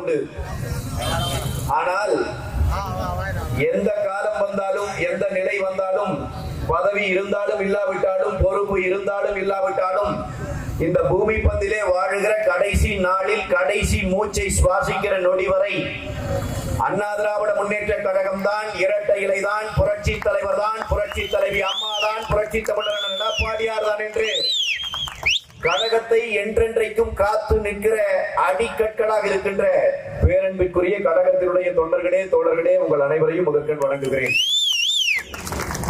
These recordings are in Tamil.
உண்டு. ஆனால் எந்த காலம் வந்தாலும் எந்த நிலை வந்தாலும் பதவி இருந்தாலும் இல்லாவிட்டாலும் பொறுப்பு இருந்தாலும் இல்லாவிட்டாலும் இந்த பூமி பந்திலே வாழுகிற கடைசி நாளில் கடைசி மூச்சை சுவாசிக்கிற நொடி வரை அண்ணா திராவிட முன்னேற்ற கழகம் தான் இரட்டை இலைதான் புரட்சி தலைவர் தான் புரட்சி தலைவி அம்மா தான் புரட்சி தமிழர் எடப்பாடியார் தான் என்று கழகத்தை என்றென்றைக்கும் காத்து நிற்கிற அடிக்கற்களாக இருக்கின்ற பேரன்பிற்குரிய கழகத்தினுடைய தொண்டர்களே தோழர்களே உங்கள் அனைவரையும் முதற்கண் வணங்குகிறேன்.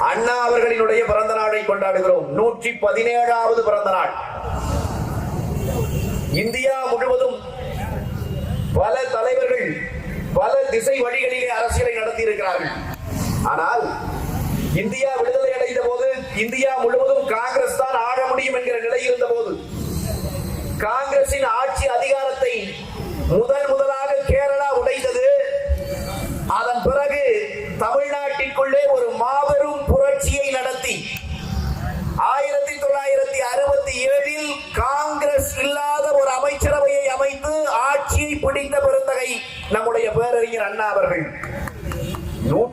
அண்ணா அவர்களினுடைய பிறந்த நாளை கொண்டாடுகிறோம். நூற்றி பதினேழாவது பிறந்த நாள். இந்தியா முழுவதும் பல தலைவர்கள் பல திசை வழிகளிலே அரசியலை நடத்தி இருக்கிறார்கள் ஆனால் இந்தியா விடுதலை அடைந்த போது இந்தியா முழுவதும் காங்கிரஸ் தான் ஆட முடியும் என்கிற நிலை இருந்த போது காங்கிரசின் ஆட்சி அதிகாரத்தை முதல் முதலாக கேரளா உடைத்தது. அதன் பிறகு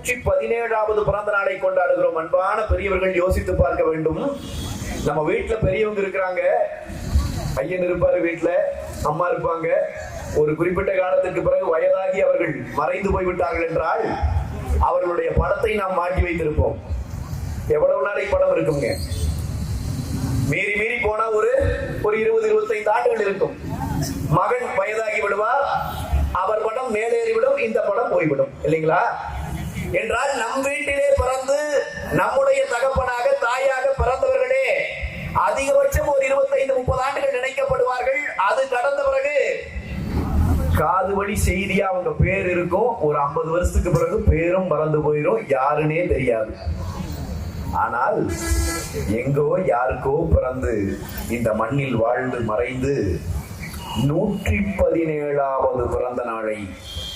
நூற்றி பதினேழாவது பிறந்த நாளை கொண்டாடுகிறோம். அன்பான பெரியவர்கள் யோசித்து பார்க்க வேண்டும். நம்ம வீட்டுல பெரியவங்க இருக்கிறாங்க. பையன் இருப்பாரு வீட்டுல அம்மா இருப்பாங்க. ஒரு குறிப்பிட்ட காலத்துக்கு பிறகு வயதாகி அவர்கள் மறைந்து போய்விட்டார்கள் என்றால் அவர்களுடைய படத்தை நாம் மாட்டி வைத்திருப்போம். எவ்வளவு நாளைக்கு படம் இருக்குங்க மீறி மீறி போனா ஒரு ஒரு இருபது இருபத்தைந்து ஆண்டுகள் இருக்கும். மகன் வயதாகி விடுவார் அவர் படம் மேலேறிவிடும் இந்த படம் போய்விடும். இல்லைங்களா? என்றால் நம் வீட்டிலே பிறந்து நம்முடைய தகப்பனாக தாயாக பிறந்தவர்களே அதிகபட்சம் ஒரு இருபத்தைந்து முப்பது ஆண்டுகள் நினைக்கப்படுவார்கள். அது கடந்த பிறகு காது வழி செய்தியா அவங்க பேர் இருக்கும் ஒரு ஐம்பது வருஷத்துக்கு பிறகு பேரும் மறந்து போயிடும் யாருன்னே தெரியாது. ஆனால் எங்கோ யாருக்கோ பிறந்து இந்த மண்ணில் வாழ்ந்து மறைந்து நூற்றி பதினேழாவது பிறந்த நாளை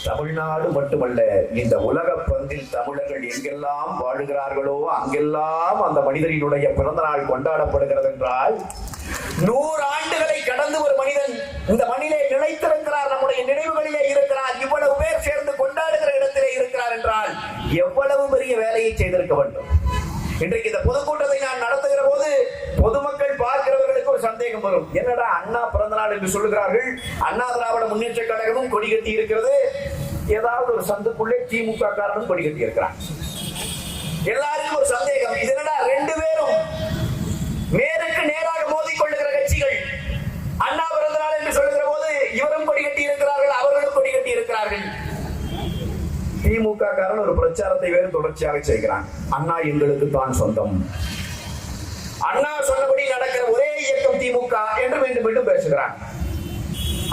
தமிழ்நாடு மட்டுமல்ல இந்த உலக பந்தில் தமிழர்கள் எங்கெல்லாம் வாழுகிறார்களோ அங்கெல்லாம் அந்த மனிதனினுடைய பிறந்த நாள் கொண்டாடப்படுகிறது என்றால் நூறு ஆண்டுகளை கடந்து ஒரு மனிதன் இந்த மண்ணிலே நிலைத்திருக்கிறார் நம்முடைய நினைவுகளிலே இருக்கிறார் இவ்வளவு பேர் சேர்ந்து கொண்டாடுகிற இடத்திலே இருக்கிறார் என்றால் எவ்வளவு பெரிய வேலையை செய்திருக்க வேண்டும்? இன்றைக்கு இந்த பொதுக்கூட்டத்தை நான் நடத்துகிற போது பொதுமக்கள் பார்க்கிறவர்களுக்கு ஒரு சந்தேகம் வரும். என்னடா அண்ணா பிறந்த நாள் என்று சொல்லுகிறார்கள்? அண்ணா திராவிட முன்னேற்ற கழகமும் கொடி கட்டி இருக்கிறது. ஏதாவது ஒரு சந்துக்குள்ளே திமுக காரனும் படிக்கட்டி இருக்கிறான் எல்லாருக்கும் ஒரு சந்தேகம். இது ரெண்டு பேரும் நேருக்கு நேராக மோதிக்கொள்ளுகிற கட்சிகள் அண்ணா பிறந்தநாள் என்று சொல்லுகிற போது இவரும் படிக்கட்டி இருக்கிறார்கள் அவர்களும் கொடி கட்டி இருக்கிறார்கள் திமுக காரன் ஒரு பிரச்சாரத்தை வேறு தொடர்ச்சியாக செய்கிறான். அண்ணா எங்களுக்கு தான் சொந்தம். அண்ணா சொன்னபடி நடக்கிற ஒரே இயக்கம் திமுக என்று மீண்டும் மீண்டும் பேசுகிறான்.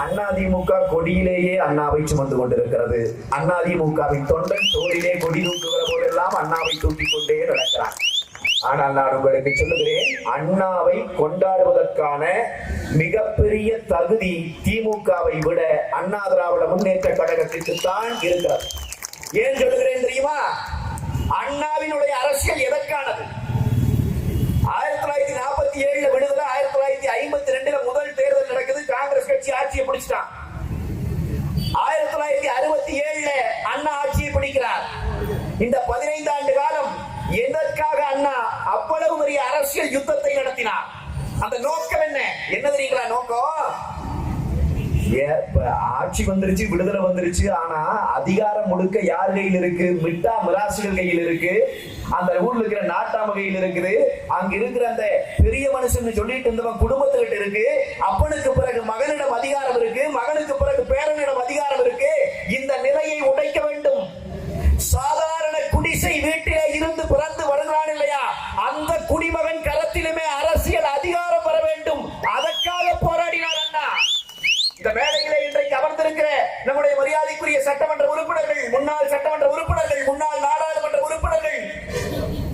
அண்ணா திமுக கொடியிலேயே அண்ணாவை சுமந்து கொண்டிருக்கிறது. அண்ணா திமுகவின் தொண்டன் தோளிலே கொடி தூக்குகிற போதெல்லாம் அண்ணாவை தூக்கிக் கொண்டே நடக்கிறான் ஆனால் நான் உங்களுக்கு சொல்லுகிறேன் அண்ணாவை கொண்டாடுவதற்கான மிகப்பெரிய தகுதி திமுகவை விட அண்ணா திராவிட முன்னேற்ற கழகத்திற்கு தான் இருக்கிறது. ஏன் சொல்லுகிறேன் தெரியுமா? அண்ணாவினுடைய அரசியல் எதற்கானது? ஆயிரத்தி தொள்ளாயிரத்தி நாற்பத்தி ஏழுல விடுதலை ஆயிரத்தி தொள்ளாயிரத்தி ஐம்பத்தி ரெண்டுல முதல் தேர்தல் காங்கிரஸ் கட்சி ஆட்சியை பிடிச்சிட்டான். ஆயிரத்தி தொள்ளாயிரத்தி அறுபத்தி ஏழுல அண்ணா ஆட்சியை பிடிக்கிறார். இந்த பதினைந்து ஆண்டு காலம் எதற்காக அண்ணா அவ்வளவு பெரிய அரசியல் யுத்தத்தை நடத்தினார்? அந்த நோக்கம் என்ன? என்ன தெரியுங்களா நோக்கம்? ஆட்சி வந்துருச்சு விடுதலை வந்துருச்சு ஆனா அதிகாரம் முழுக்க யார் கையில் இருக்கு? மிட்டா மிராசுகள் கையில் இருக்கு. அந்த ஊர்ல இருக்கிற நாட்டாம கையில் இருக்குது. அங்க இருக்கிற அந்த பெரிய மனுஷன் சொல்லிட்டு இருந்தவன் குடும்பத்துக்கிட்ட இருக்கு. அப்பனுக்கு பிறகு மகனிடம் அதிகாரம் இருக்கு. மகனுக்கு பிறகு பேரனிடம் அதிகாரம் இருக்கு. சட்டமன்ற உறுப்பினர்கள் முன்னாள் சட்டமன்ற உறுப்பினர்கள் முன்னாள் நாடாளுமன்ற உறுப்பினர்கள்.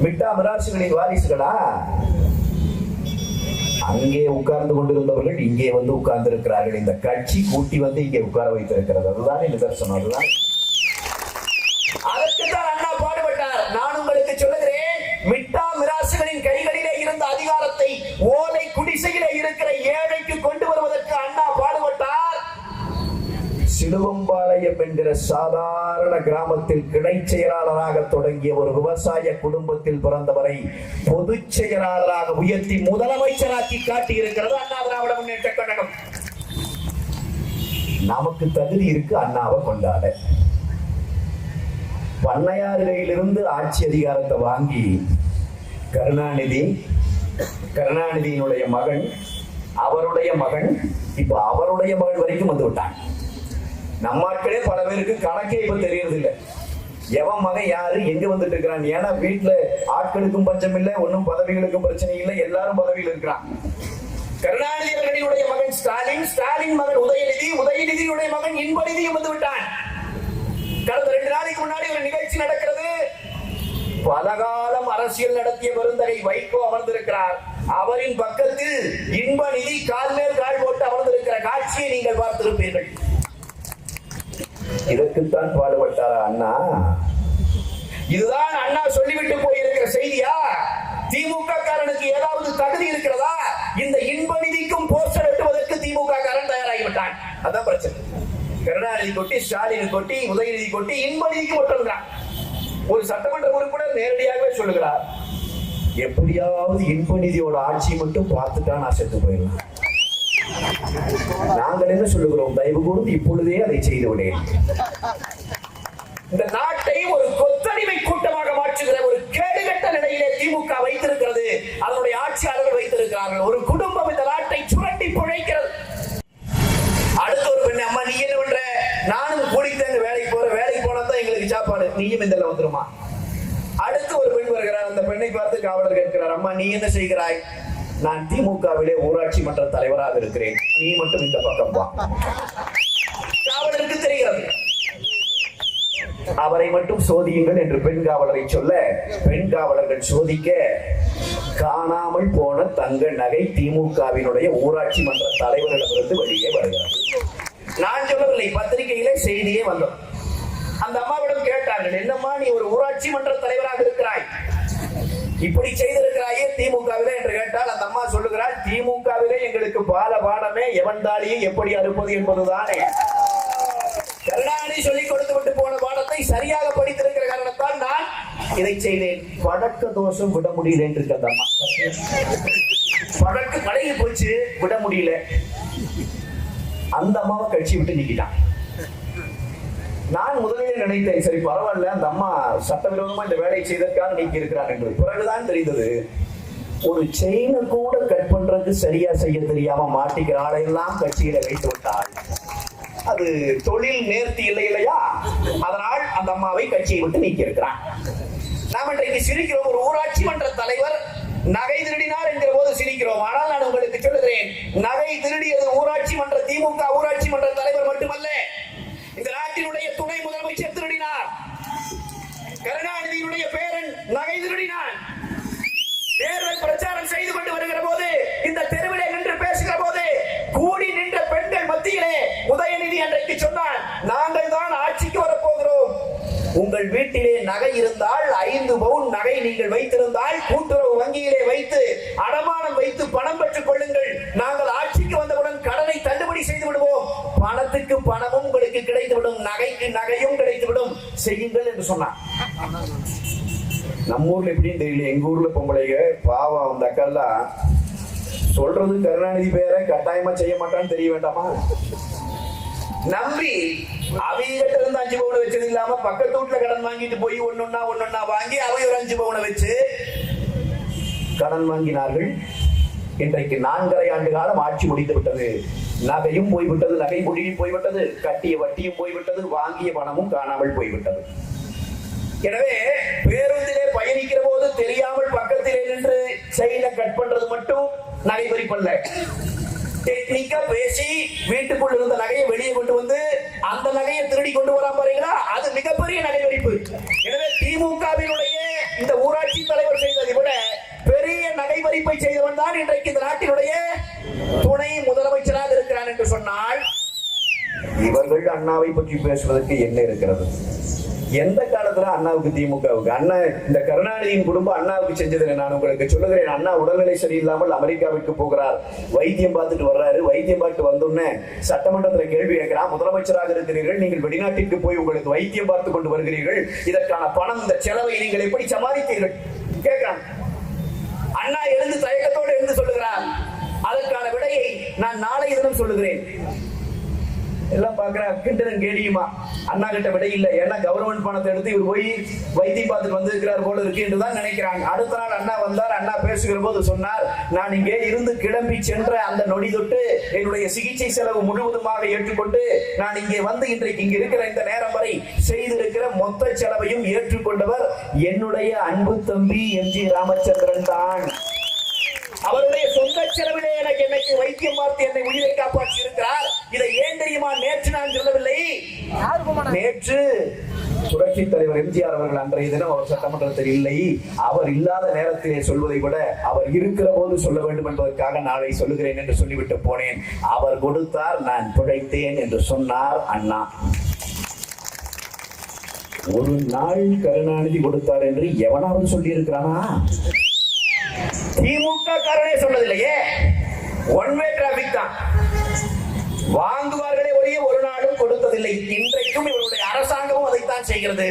மிட்டா மிராசுகளின் வாரிசுகளா? அங்கே உட்கார்ந்து கொண்டிருந்தவர்கள் இங்கே வந்து உட்கார்ந்து இருக்கிறார்கள் இந்த கட்சி கூட்டி வந்து இங்கே உட்கார வைத்திருக்கிறது. அதுதான் நிதர்சனம் அதுதான். அதற்குத்தான் அண்ணா பாடுபட்டார். நான் உங்களுக்கு சொல்லுகிறேன் மிட்டா மிராசுகளின் கைகளிலே இருந்த அதிகாரத்தை ஓலை குடிசையிலே இருக்கிற ஏழைக்கு கொண்டு வருவதற்கு அண்ணா பாடுபட்டார். சில சிலுவம்பாளையம் என்கிற சாதாரண கிராமத்தில் கிளை செயலாளராக தொடங்கிய ஒரு விவசாய குடும்பத்தில் பிறந்தவரை பொதுச் செயலாளராக உயர்த்தி முதலமைச்சராக்கி காட்டி இருக்கிறது அண்ணா திராவிட முன்னேற்ற கழகம். நமக்கு தகுதி இருக்கு அண்ணாவை கொண்டாட. பண்ணையாறுகையிலிருந்து ஆட்சி அதிகாரத்தை வாங்கி கருணாநிதி கருணாநிதியினுடைய மகன் அவருடைய மகன் இப்ப அவருடைய மகன் வரைக்கும் வந்து விட்டாங்க. நம்ம ஆட்களே பல பேருக்கு கணக்கே இப்ப தெரியறது இல்லை எவன் மகன் யாரு எங்க வந்துட்டு இருக்கிறான்? ஏன்னா வீட்டுல ஆட்களுக்கும் பஞ்சம் இல்லை ஒன்னும் பதவிகளுக்கும் பிரச்சனை இல்லை எல்லாரும் பதவியில் இருக்கிறான் கருணாநிதி அவர்களுடைய மகன் ஸ்டாலின் ஸ்டாலின் மகன் உதயநிதி உதயநிதியுடைய மகன் இன்பநிதியும் வந்து விட்டான். கடந்த ரெண்டு நாளைக்கு முன்னாடி ஒரு நிகழ்ச்சி நடக்கிறது. பலகாலம் அரசியல் நடத்திய பெருந்தகை வைகோ அமர்ந்திருக்கிறார். அவரின் பக்கத்தில் இன்ப நிதி கால் மேல் கால் போட்டு அமர்ந்திருக்கிற காட்சியை நீங்கள் பார்த்திருப்பீர்கள். இதற்குத்தான் பாடுபட்டாரா அண்ணா? இதுதான் அண்ணா சொல்லிவிட்டு போயிருக்கிற செய்தியா? திமுக காரனுக்கு ஏதாவது தகுதி இருக்கிறதா? இந்த இன்ப நிதிக்கும் போஸ்டர் வெட்டுவதற்கு திமுக காரன் தயாராகிவிட்டான். அதான் பிரச்சனை. கருணாநிதி கொட்டி ஸ்டாலின் கொட்டி உதயநிதி கொட்டி இன்ப நிதிக்கு ஒட்டுறான் ஒரு சட்டமன்ற உறுப்பினர் நேரடியாகவே சொல்லுகிறார். எப்படியாவது இன்ப நிதியோட ஆட்சி மட்டும் பார்த்துட்டா நான் செத்து போயிடலாம். நாங்கள் என்ன சொல்லுகிறோம்? தயவு கூர்ந்து இப்பொழுதே அதை செய்து விடேன் இந்த நாட்டை ஒரு கொத்தடிமை கூட்டமாக மாற்றுகிற ஒரு கேடுகட்ட நிலையிலே திமுக வைத்திருக்கிறது. அதனுடைய ஆட்சியாளர்கள் வைத்திருக்கிறார்கள். ஒரு குடும்பம் இந்த நாட்டை சுரண்டி பிழைக்கிறது. அடுத்த ஒரு பெண் அம்மா நீ என்ன பண்ற? நானும் கூடித்தேங்க வேலைக்கு போறேன். வேலைக்கு போனா தான் எங்களுக்கு சாப்பாடு. நீயும் இந்த வந்துருமா? அடுத்து ஒரு பெண் வருகிறார். அந்த பெண்ணை பார்த்து காவலர் கேட்கிறார் அம்மா நீ என்ன செய்கிறாய்? நான் திமுகவிலே ஊராட்சி மன்ற தலைவராக இருக்கிறேன். நீ மட்டும் இந்த பக்கம் வா. காவலருக்கு தெரிகிறது. அவரை மட்டும் சோதியுங்கள் என்று பெண் காவலரை சொல்ல பெண் காவலர்கள் சோதிக்க காணாமல் போன தங்க நகை திமுகவினுடைய ஊராட்சி மன்ற தலைவரிடமிருந்து வெளியே வருகிறது. நான் சொல்லவில்லை பத்திரிகையிலே செய்தியே வந்தோம் அந்த அம்மாவிடம் கேட்டார்கள் என்னம்மா நீ ஒரு ஊராட்சி மன்ற தலைவராக இருக்கிறாய்? இப்படி செய்திருக்கிறாயே திமுகவிலே என்று கேட்டால் அந்த அம்மா சொல்லுகிறாள் திமுகவிலே எங்களுக்கு பால பாடமே எவன்தாலியை எப்படி அறுப்பது என்பதுதானே. கருணாநிதி சொல்லிக் கொடுத்து விட்டு போன பாடத்தை சரியாக படித்திருக்கிற காரணத்தால் நான் இதை செய்தேன். வடக்கு தோஷம் விட முடியல என்று அந்த அம்மா. பழக்க பழகி போச்சு விட முடியல. அந்த அம்மாவை கட்சி விட்டு நீக்கிட்டான். நான் முதலில் நினைத்தேன் சரி பரவாயில்ல அந்த அம்மா சட்டவிரோதமா இந்த வேலையை செய்தற்காக நீக்கி இருக்கிறார் என்று பிறகுதான் தெரிந்தது ஒரு செயினை கூட கட் பண்றது சரியா செய்ய தெரியாம மாட்டிக்கிற ஆளையெல்லாம் கட்சியில வைத்து விட்டாள் அது தொழில் நேர்த்தி இல்லை இல்லையா? அதனால் அந்த அம்மாவை கட்சியை விட்டு நீக்கி இருக்கிறான். நாம் இன்றைக்கு சிரிக்கிறோம் ஒரு ஊராட்சி மன்ற தலைவர் நகை திருடினார் என்கிற போது சிரிக்கிறோம். ஆனால் நான் உங்களுக்கு சொல்லுகிறேன் நகை திருடியது ஊராட்சி மன்ற திமுக ஊராட்சி மன்ற தலைவர் மட்டுமல்ல. இந்த துணை முதலமைச்சர் திருடினார். கருணாநிதியினுடைய பேரன் நகை திருடினான். தேர்தல் பிரச்சாரம் செய்து கொண்டு வருகிற போது இந்த தெருவிலே நின்று பேசுகிற போது கூடி நின்ற பெண்கள் மத்தியிலே உதயநிதி அன்றைக்கு சொன்னார் நாங்கள் தான் ஆட்சிக்கு வரப்போகிறோம். உங்கள் வீட்டிலே நகை இருந்தால் ஐந்து பவுன் நகை நீங்கள் வைத்திருந்தால் கூட்டுறவு வங்கியிலே வைத்து அடமானம் வைத்து பணம் பெற்றுக் கொள்ளுங்கள். நாங்கள் ஆட்சிக்கு வந்தவுடன் கடனை தள்ளுபடி செய்து விடுவோம். பணத்துக்கு பணமும் உங்களுக்கு கிடைத்துவிடும் நகைக்கு நகையும் கிடைத்துவிடும். செய்யுங்கள் என்று சொன்னான். நம்ம ஊர்ல எப்படின்னு தெரியல எங்க ஊர்ல பொம்பளைங்க பாவம் அந்த அக்கெல்லாம் சொல்றது கருணாநிதி பேரை கட்டாயமா செய்ய மாட்டான்னு தெரிய வேண்டாமா? நம்பி அவங்க இருந்து அஞ்சு பவுனை வச்சது இல்லாம பக்கத்து வீட்டுல கடன் வாங்கிட்டு போய் ஒன்னொன்னா ஒன்னொன்னா வாங்கி அவை ஒரு அஞ்சு பவுனை வச்சு கடன் வாங்கினார்கள். இன்றைக்கு நான்கரை ஆண்டு காலம் ஆட்சி முடிந்து விட்டது. நகையும் போய்விட்டது நகை முடியும் போய்விட்டது கட்டிய வட்டியும் போய்விட்டது வாங்கிய பணமும் காணாமல் போய்விட்டது. எனவே பேருந்திலே பயணிக்கிற போது தெரியாமல் பக்கத்திலே நின்று செயல கட் பண்றது மட்டும் நகைபறிப்பல்ல டெக்னிக்கா பேசி வீட்டுக்குள் இருந்த நகையை வெளியே கொண்டு வந்து அந்த நகையை திருடி கொண்டு வராம பாருங்களா அது மிகப்பெரிய நகைபறிப்பு எனவே திமுகவினுடைய இந்த ஊராட்சி தலைவர் செய்ததை விட பெரிய நகைபறிப்பை செய்தவன் தான் இன்றைக்கு இந்த நாட்டினுடைய துணை முதலமைச்சராக இருக்கிறான் என்று சொன்னால் இவர்கள் அண்ணாவை பற்றி பேசுவதற்கு என்ன இருக்கிறது? எந்த காலத்துல அண்ணாவுக்கு திமுகவுக்கு? அண்ணா இந்த கருணாநிதியின் குடும்பம் அண்ணாவுக்கு செஞ்சது நான் உங்களுக்கு சொல்லுகிறேன் அண்ணா உடல்நிலை சரியில்லாமல் அமெரிக்காவிற்கு போகிறார். வைத்தியம் பார்த்துட்டு வர்றாரு. வைத்தியம் பார்த்து வந்தோடனே சட்டமன்றத்தில் கேள்வி கேட்கிறான். முதலமைச்சராக இருக்கிறீர்கள் நீங்கள் வெளிநாட்டிற்கு போய் உங்களுக்கு வைத்தியம் பார்த்து கொண்டு வருகிறீர்கள். இதற்கான பணம் இந்த செலவை நீங்கள் எப்படி சமாளித்தீர்கள்? கேட்கிறான். அண்ணா எழுந்து தயக்கத்தோடு எழுந்து சொல்லுகிறார். அதற்கான விடையை நான் நாளை தினம் சொல்லுகிறேன். எல்லாம் பாக்குறேன் கிண்டனும் கேடியுமா அண்ணா கிட்ட விட இல்லை. ஏன்னா கவர்மெண்ட் பணத்தை எடுத்து இவர் போய் வைத்தியம் பார்த்துட்டு வந்திருக்கிறார் போல இருக்கு என்று தான் நினைக்கிறாங்க. அடுத்த நாள் அண்ணா வந்தார். அண்ணா பேசுகிற போது சொன்னார் நான் இங்கே இருந்து கிளம்பி சென்ற அந்த நொடி தொட்டு என்னுடைய சிகிச்சை செலவு முழுவதுமாக ஏற்றுக்கொண்டு நான் இங்கே வந்து இன்றைக்கு இங்க இருக்கிற இந்த நேரம் வரை செய்திருக்கிற மொத்த செலவையும் ஏற்றுக்கொண்டவர் என்னுடைய அன்பு தம்பி எம் ஜி ராமச்சந்திரன் தான். அவருடைய சொந்த செலவிலே என்னைக்கு வைத்தியம் பார்த்து என்னை உயிரை காப்பாற்றி இருக்கிறார் இதை ஏன் தெரியுமா? நேற்று நான் சொல்லவில்லை. நேற்று புரட்சி தலைவர் எம்ஜிஆர் அவர்கள் அன்றைய தினம் அவர் சட்டமன்றத்தில் இல்லை. அவர் இல்லாத நேரத்திலே சொல்வதை விட அவர் இருக்கிற போது சொல்ல வேண்டும் என்பதற்காக நாளை சொல்லுகிறேன் என்று சொல்லிவிட்டு போனேன். அவர் கொடுத்தார் நான் பிழைத்தேன் என்று சொன்னார் அண்ணா. ஒரு நாள் கருணாநிதி கொடுத்தார் என்று எவனாவது சொல்லி இருக்கிறானா திமுக காரனே சொன்னதில்லையே. ஒன் வே டிராபிக் தான். வாங்குவார்களே ஒழிய ஒரு நாளும் கொடுத்ததில்லை. இன்றைக்கும் இவருடைய அரசாங்கமும் அதைத்தான் செய்கிறது.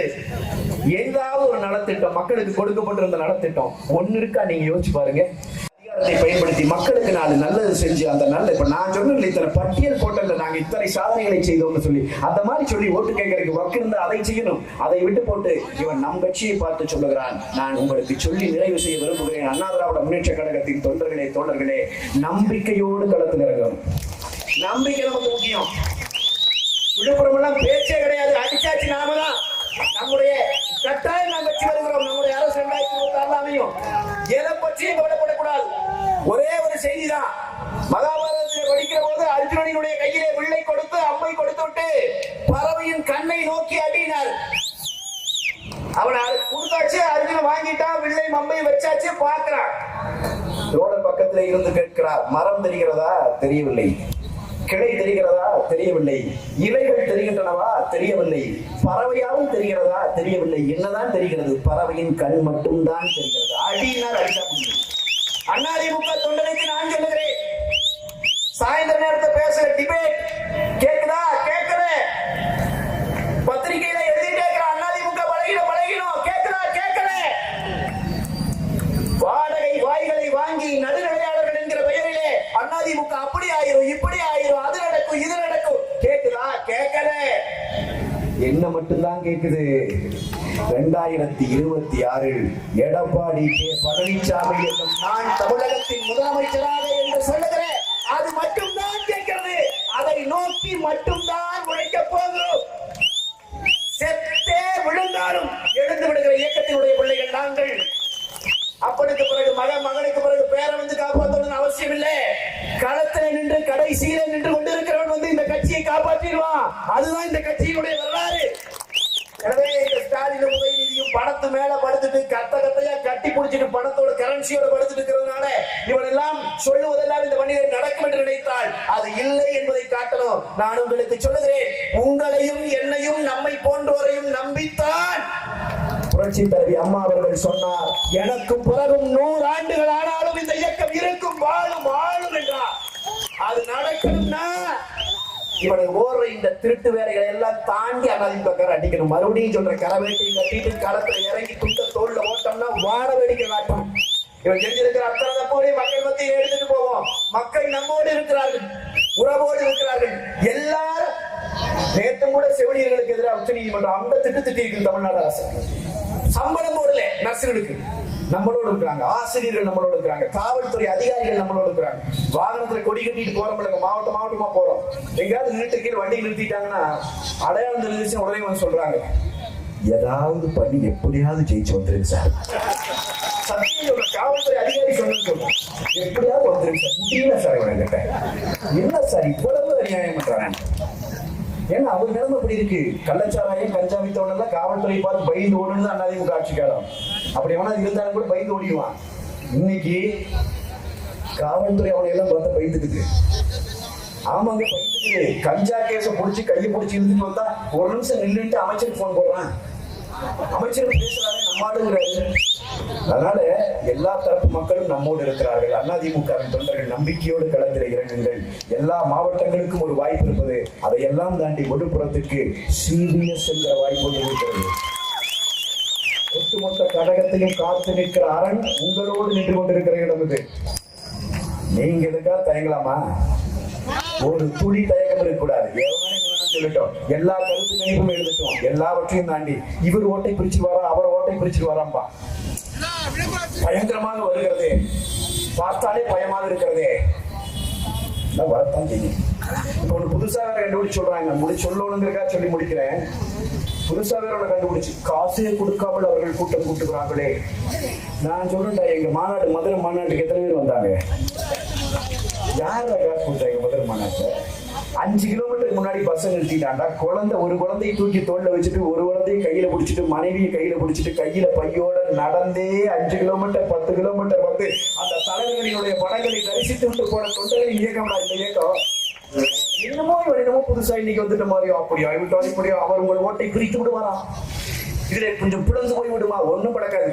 ஏதாவது ஒரு நலத்திட்டம் மக்களுக்கு கொடுக்கப்பட்டிருந்த நலத்திட்டம். ஒன்னு இருக்கா? நீங்க யோசிச்சு பாருங்க. அதிகாரத்தை பயன்படுத்தி மக்களுக்கு நாலு நல்லது செஞ்சு அந்த நல்ல இப்ப நான் சொன்ன இத்தனை பட்டியல் போட்டல நாங்க இத்தனை சாதனைகளை செய்தோம்னு சொல்லி. அந்த மாதிரி சொல்லி ஓட்டு கேட்கறதுக்கு வக்கு இருந்தா அதை செய்யணும். அதை விட்டு போட்டு இவன் நம் கட்சியை பார்த்து சொல்லுகிறான். நான் உங்களுக்கு சொல்லி நிறைவு செய்ய விரும்புகிறேன். அண்ணா திராவிட முன்னேற்ற கழகத்தின் தொண்டர்களே தோழர்களே நம்பிக்கையோடு களத்தில் இறங்கணும். நம்பிக்கை நமக்கு முக்கியம். விழுப்புரம் எல்லாம் பேச்சே கிடையாது. அடிச்சாச்சு நாம செய்தி தான் மகாபாரதத்தில் படிக்கிற போது அர்ஜுனனுடைய கையிலே வில்லை கொடுத்து அம்மை கொடுத்து விட்டு பறவையின் கண்ணை நோக்கி அடினார். அவன் கொடுத்தாச்சு அர்ஜுன் வாங்கிட்டான் வில்லை மம்பை வச்சாச்சு பார்க்கிறான். ரோட பக்கத்துல இருந்து கேட்கிறார் மரம் தெரிகிறதா? தெரியவில்லை. கிளை தெரிகிறதா? தெரியவில்லை. இலைகள் தெரிகின்றனவா? தெரியவில்லை. பறவையாவும் தெரிகிறதா? தெரியவில்லை. என்னதான் தெரிகிறது? பறவையின் கண் மட்டும்தான் தெரிகிறது. அடியினார் அடிச்சா முடியும் அதிமுக தொண்டனுக்கு நான் சொல்லுகிறேன். சாயந்தர நேரத்தை பேசுற டிபேட் கேக்குதா? கேட்கல பத்திரிகையில எழுதிட்டே இருக்கிற அதிமுக பழகினோம் பழகினோம். கேக்குதா? கேட்கல வாடகை வாய்களை வாங்கி நடுநிலையாளர்கள் என்கிற பெயரிலே அதிமுக அப்படி ஆயிரும் இப்படி ஆயிரும் அது நடக்கும் இது நடக்கும். கேக்குதா? கேட்கல என்ன மட்டும்தான் கேக்குது? இரண்டாயிரத்தி இருபத்தி ஆறில் எடப்பாடி கே. பழனிசாமி என்னும் நான் தமிழகத்தின் முதலமைச்சராக என்று சொல்லுகிறேன். அது மட்டும்தான் கேட்கிறது. அதை நோக்கி மட்டும்தான் உழைக்க போகிறோம். செத்தே விழுந்தாலும் எழுந்து விடுகிற இயக்கத்தினுடைய பிள்ளைகள் நாங்கள். அப்பனுக்கு பிறகு மகன் மகனுக்கு பிறகு பேரை வந்து காப்பாற்றணும்னு அவசியம் இல்லை களத்துல நின்று கடைசியில நின்று கொண்டிருக்கிறவன் வந்து இந்த கட்சியை காப்பாற்றிடுவான். அதுதான் இந்த கட்சியினுடைய வரலாறு. எனவே இந்த உதயநிதியும் பணத்து மேல படுத்துட்டு கத்த கத்தையா கட்டி பிடிச்சிட்டு பணத்தோட கரன்சியோட படுத்துட்டு இருக்கிறதுனால இவன் எல்லாம் சொல்லுவதெல்லாம் இந்த மனிதன் நடக்கும் என்று நினைத்தால் அது இல்லை என்பதை காட்டணும். நான் உங்களுக்கு சொல்லுகிறேன் உங்களையும் என்னையும் நம்மை போன்றோரையும் நம்பித்தான். புரட்சி தலைவி அம்மா அவர்கள் சொன்னார் எனக்கு பிறகும் நூறு ஆண்டுகள் ஆனாலும் இந்த இயக்கம் இருக்கும் வாழும் வாழும் என்றார். அது நடக்கணும்னா இவனை ஓடுற இந்த திருட்டு வேலைகளை எல்லாம் தாண்டி அதிமுக அடிக்கணும். மறுபடியும் சொல்ற கரவேட்டை கட்டிட்டு களத்துல இறங்கி துட்ட தோல்ல ஓட்டம்னா வாட வேடிக்கை காட்டும் இவன் செஞ்சிருக்கிற அத்தனை போய் மக்கள் மத்தியில் எடுத்துட்டு போவோம். மக்கள் நம்மோடு இருக்கிறார்கள் உறவோடு இருக்கிறார்கள். எல்லாரும் நேற்று கூட செவிலியர்களுக்கு எதிராக உச்ச நீதிமன்றம் அந்த திட்டு திட்டி இருக்கு தமிழ்நாடு அரசு. சம்பளம் போடல நர்சுகளுக்கு. நம்மளோட இருக்கிறாங்க. ஆசிரியர்கள் நம்மளோட இருக்கிறாங்க. காவல்துறை அதிகாரிகள் நம்மளோட இருக்கிறாங்க. வாகனத்துல கொடி கட்டிட்டு போறோம் இல்லைங்க மாவட்ட மாவட்டமா போறோம். எங்கேயாவது கீழே வண்டி நிறுத்திட்டாங்கன்னா அடையாளம் தெரிஞ்சிச்சு உடனே வந்து சொல்றாங்க. ஏதாவது பண்ணி எப்படியாவது ஜெயிச்சு வந்துருங்க சார். காவல்துறை அதிகாரி சொன்னது சொல்றேன் எப்படியாவது வந்துருங்க சார். முடியல சார் இவனுங்கிட்ட என்ன சார் இவ்வளவு அநியாயம் பண்றாங்க? ஏன்னா அவர் நிலைமை இப்படி இருக்கு. கள்ளச்சாராயம் கஞ்சா வித்தவனெல்லாம் காவல்துறை பார்த்து பயந்து ஓடுன்னு தான் அதிமுக ஆட்சி காலம். அப்படி எவனா இருந்தாலும் கூட பயந்து ஓடிடுவான். இன்னைக்கு காவல்துறை அவனை எல்லாம் பார்த்து பயந்துக்குது. ஆமாங்க பயந்துக்குது. கஞ்சா கேஸ புடிச்சு கையை புடிச்சு இழுத்துட்டு வந்தா ஒரு நிமிஷம் நின்றுட்டு அமைச்சருக்கு போன் போடுறான். அமைச்சர் பேசுறாரு. ஆளுங்கிறாரு அதனால எல்லா தரப்பு மக்களும் நம்மோடு இருக்கிறார்கள். அதிமுகவின் தொண்டர்கள் நம்பிக்கையோடு களத்தில் இறங்குங்கள். எல்லா மாவட்டங்களுக்கும் ஒரு வாய்ப்பு இருப்பது அதையெல்லாம் தாண்டி ஒடுப்புறத்துக்கு சிபிஎஸ் என்கிற வாய்ப்பு இருக்கிறது. ஒட்டுமொத்த கடகத்தையும் காத்து நிற்கிற அரண் உங்களோடு நின்று கொண்டிருக்கிற இடம் இது. நீங்க எதுக்கா தயங்கலாமா? ஒரு துளி தயக்கம் இருக்கக்கூடாது. சொல்லட்டும் எல்லா கருத்து கணிப்பும் எழுதட்டும் எல்லாவற்றையும் தாண்டி இவர் ஓட்டை பிரிச்சு வரா அவர் ஓட்டை பிரிச்சு வராம்பா பயங்கரமாக வருகிறது. பார்த்தாலே பயமாக இருக்கிறதே. வரத்தான் செய்யும் இப்போ ஒன்று புதுசா வேற கண்டுபிடிச்சு சொல்றாங்க. முடி சொல்லணுங்கிறக்கா சொல்லி முடிக்கிறேன். புதுசா வேற ஒன்று கண்டுபிடிச்சு காசே கொடுக்காமல் அவர்கள் கூட்டம் கூட்டுக்கிறாங்களே நான் சொல்றேன்டா எங்க மாநாடு மதுரை மாநாட்டுக்கு எத்தனை பேர் வந்தாங்க? யார் காசு கொடுத்தாங்க மதுரை மாநாட்டை அஞ்சு கிலோமீட்டருக்கு முன்னாடி பஸ் நிறுத்திட்டாண்டா குழந்தை ஒரு குழந்தையை தூக்கி தோல்ல வச்சுட்டு ஒரு குழந்தையை கையில பிடிச்சிட்டு மனைவியை கையில பிடிச்சிட்டு கையில பையோட நடந்தே அஞ்சு கிலோமீட்டர் பத்து கிலோமீட்டர் வந்து அந்த தலைவர்களினுடைய படங்களை தரிசித்து விட்டு போன தொண்டர்களின் இயக்கம்டா இந்த இயக்கம். என்னமோ இவர் என்னமோ புதுசா இன்னைக்கு வந்துட்ட மாதிரியோ அப்படியோ இப்படியோ இப்படியோ அவர் உங்கள் ஓட்டை பிரித்து விடுவாரா? இதுல கொஞ்சம் பிளந்து போய் விடுமா? ஒண்ணும் படக்காது.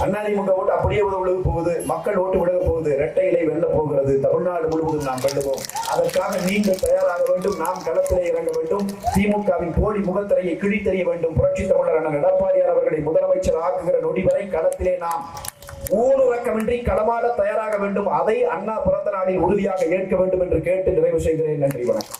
அதிமுக ஓட்டு அப்படியே உத விழுக போகுது. மக்கள் ஓட்டு விலக போகுது. இரட்டை இலை வெல்ல போகிறது. தமிழ்நாடு முழுவதும் நாம் வெல்லுவோம். அதற்காக நீங்கள் தயாராக வேண்டும். நாம் களத்திலே இறங்க வேண்டும். திமுகவின் போலி முகத்திரையை கிழித்தெறிய வேண்டும். புரட்சி தமிழர் அண்ணன் எடப்பாடியார் அவர்களை முதலமைச்சர் ஆக்குகிற நொடி வரை களத்திலே நாம் ஊனுறக்கமின்றி களமாட தயாராக வேண்டும். அதை அண்ணா பிறந்த நாளில் உறுதியாக ஏற்க வேண்டும் என்று கேட்டு நிறைவு செய்கிறேன். நன்றி வணக்கம்.